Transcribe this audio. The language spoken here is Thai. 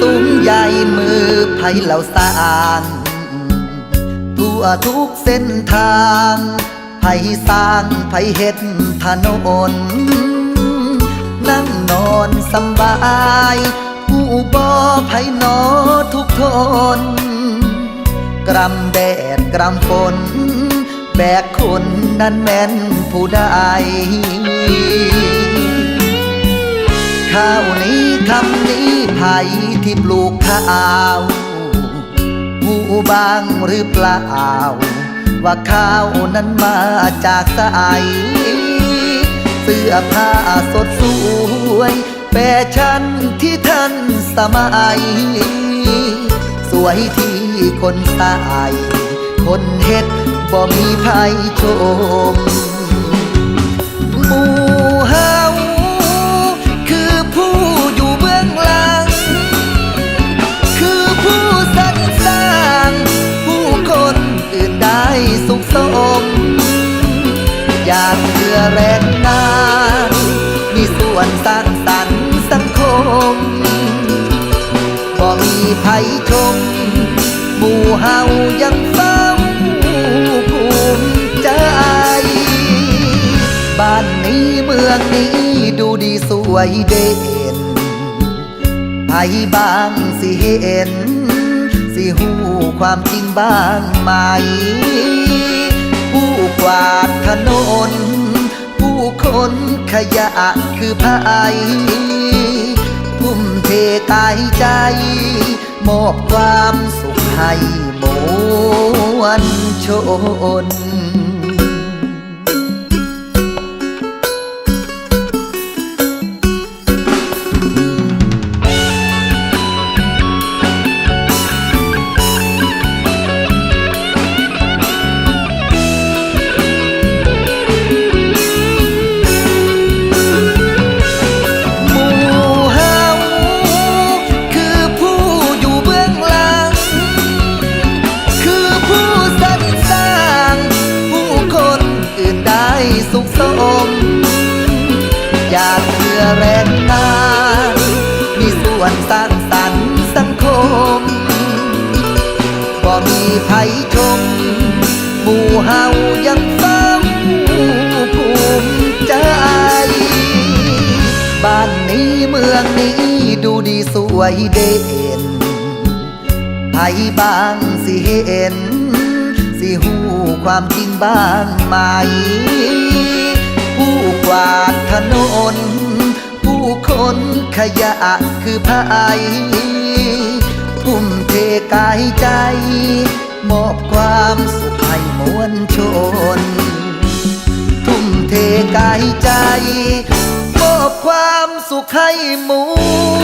สูงใหญ่มือไผเหล่าสางทั่วทุกเส้นทางไผสร้างไผเฮ็ดถนน นั่งนอนสบายผู้บ่ไผนอทุกทน กรำแดดกรำฝน แบกคนนั้นแม่นผู้ใด ข้าวนี้คำนี้ไผ่ที่ปลูกข้าวผู้บางหรือเปล่า ว่าข้าวนั้นมาจากสายเสื้อผ้าสดสวยแฟชั่นที่ท่านสมัย สวยที่คนใส่คนเฮ็ดบ่มีภัยชม อยากเพื่อแรงงานมีส่วนสร้างสรรค์สังคมบ่มีภัยชม หมู่เฮายังเฝ้าภูมิใจ บ้านนี้เมืองนี้ดูดีสวยเด่นไผบางสิเห็น สิหูความจริงบ้างไหม วาดถนน ผู้คนขยะคือภัยทุ่มเทกายใจ มอบความสุขให้มวลชน อื่นได้สุขสม อยากเพื่อแรงงานมีส่วนสร้างสรรค์สังคมบ่มีภัยชม หมู่เฮายังเฝ้าภูมิใจ บ้านนี้เมืองนี้ดูดีสวยเด่นไผบางสิเห็น สิหูความจริงบ้างไหม ผู้กวาดถนน ผู้คนขยะคือไผทุ่มเทกายใจ มอบความสุขให้มวลชน ทุ่มเทกายใจ มอบความสุขให้มว